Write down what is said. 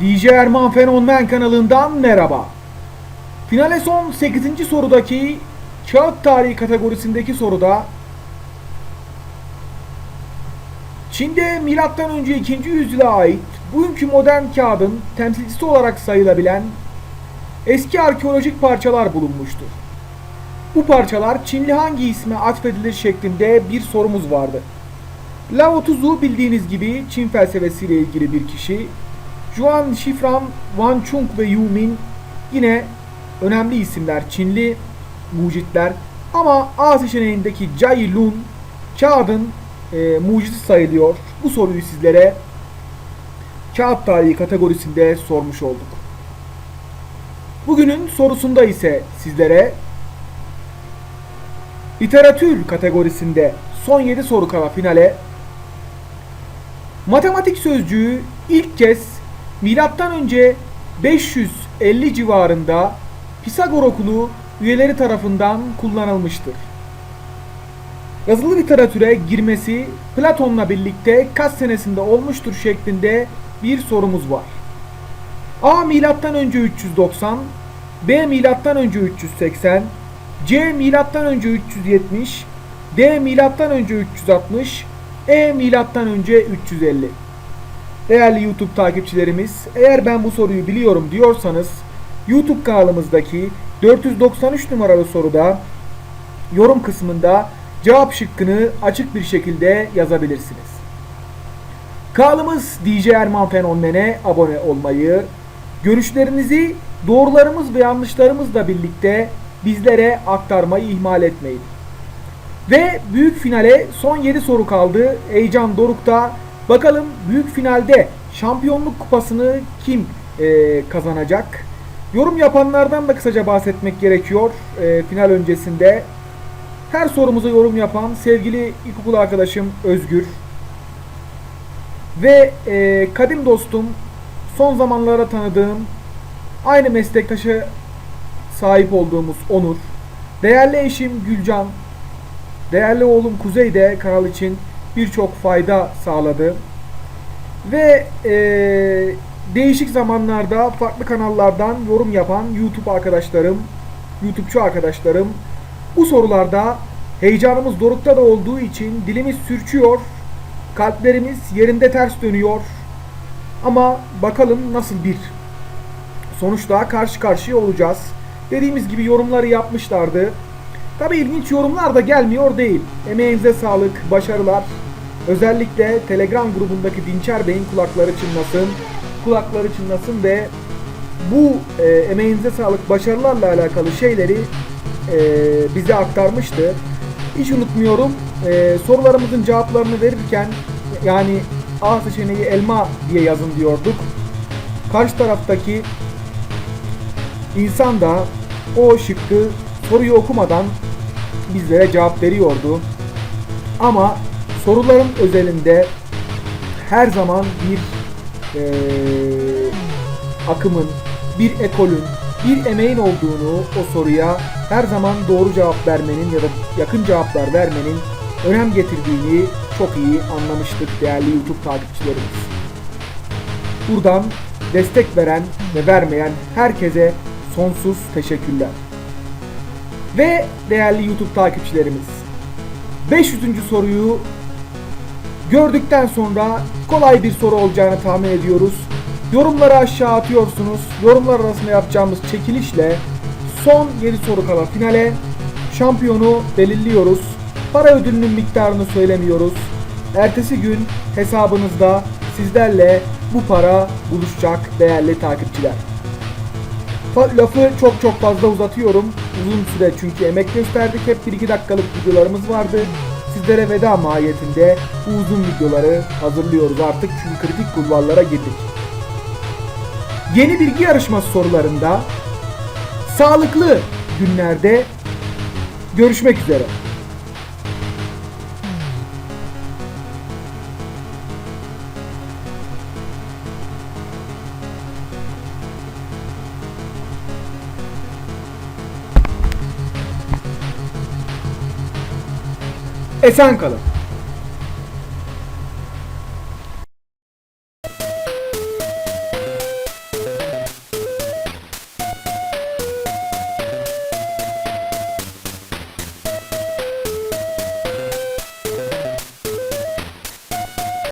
DJ Erman Fenomen kanalından merhaba. Finale son 8. sorudaki kağıt tarihi kategorisindeki soruda Çin'de milattan önce 2. yüzyıla ait bugünkü modern kağıdın temsilcisi olarak sayılabilen eski arkeolojik parçalar bulunmuştur. Bu parçalar Çinli hangi isme atfedilir şeklinde bir sorumuz vardı. Lao Tzu bildiğiniz gibi Çin felsefesiyle ilgili bir kişi. Juan Shifran, Wan Chung ve Yu Min yine önemli isimler, Çinli mucitler. Ama A seçeneğindeki Jai Lun kağıdın e, mucidi sayılıyor. Bu soruyu sizlere kağıt tarihi kategorisinde sormuş olduk. Bugünün sorusunda ise sizlere literatür kategorisinde son 7 soru kala finale matematik sözcüğü ilk kez milattan önce 550 civarında Pisagor okulu üyeleri tarafından kullanılmıştır. Yazılı literatüre girmesi Platon'la birlikte kaç senesinde olmuştur şeklinde bir sorumuz var. A milattan önce 390, B milattan önce 380, C milattan önce 370, D milattan önce 360, E milattan önce 350. Değerli YouTube takipçilerimiz, eğer ben bu soruyu biliyorum diyorsanız YouTube kanalımızdaki 493 numaralı soruda yorum kısmında cevap şıkkını açık bir şekilde yazabilirsiniz. Kanalımız DJ Erman Fenomen'e abone olmayı, görüşlerinizi doğrularımız ve yanlışlarımızla birlikte bizlere aktarmayı ihmal etmeyin. Ve büyük finale son 7 soru kaldı. Heyecan Doruk'ta. Bakalım büyük finalde şampiyonluk kupasını kim e, kazanacak? Yorum yapanlardan da kısaca bahsetmek gerekiyor e, final öncesinde. Her sorumuza yorum yapan sevgili ilkokul arkadaşım Özgür ve e, kadim dostum son zamanlarda tanıdığım aynı meslektaşı sahip olduğumuz Onur, değerli eşim Gülcan, değerli oğlum Kuzey de kanal için birçok fayda sağladı. Ve e, değişik zamanlarda farklı kanallardan yorum yapan YouTube arkadaşlarım, YouTube'cu arkadaşlarım bu sorularda heyecanımız dorukta da olduğu için dilimiz sürçüyor, kalplerimiz yerinde ters dönüyor. Ama bakalım nasıl bir sonuçla karşı karşıya olacağız. Dediğimiz gibi yorumları yapmışlardı. Tabi ilginç yorumlar da gelmiyor değil. Emeğinize sağlık, başarılar. Özellikle Telegram grubundaki Dinçer Bey'in kulakları çınlasın. Kulakları çınlasın ve bu e, emeğinize sağlık, başarılarla alakalı şeyleri e, bize aktarmıştı. Hiç unutmuyorum. E, sorularımızın cevaplarını verirken yani A seçeneği elma diye yazın diyorduk. Karşı taraftaki insan da o şıkkı soruyu okumadan bizlere cevap veriyordu. Ama soruların özelinde her zaman bir eee, akımın, bir ekolün, bir emeğin olduğunu o soruya her zaman doğru cevap vermenin ya da yakın cevaplar vermenin önem getirdiğini çok iyi anlamıştık değerli YouTube takipçilerimiz. Buradan destek veren ve vermeyen herkese sonsuz teşekkürler. Ve değerli YouTube takipçilerimiz 500. soruyu gördükten sonra kolay bir soru olacağını tahmin ediyoruz. Yorumları aşağı atıyorsunuz. Yorumlar arasında yapacağımız çekilişle son 7 soru kala finale şampiyonu belirliyoruz. Para ödülünün miktarını söylemiyoruz. Ertesi gün hesabınızda sizlerle bu para buluşacak değerli takipçiler. Lafı çok çok fazla uzatıyorum. Uzun süre çünkü emek gösterdik. Hep 1-2 dakikalık videolarımız vardı. Sizlere veda mahiyetinde bu uzun videoları hazırlıyoruz artık çünkü kritik kulvarlara girdik. Yeni bilgi yarışması sorularında sağlıklı günlerde görüşmek üzere. Esen kalın.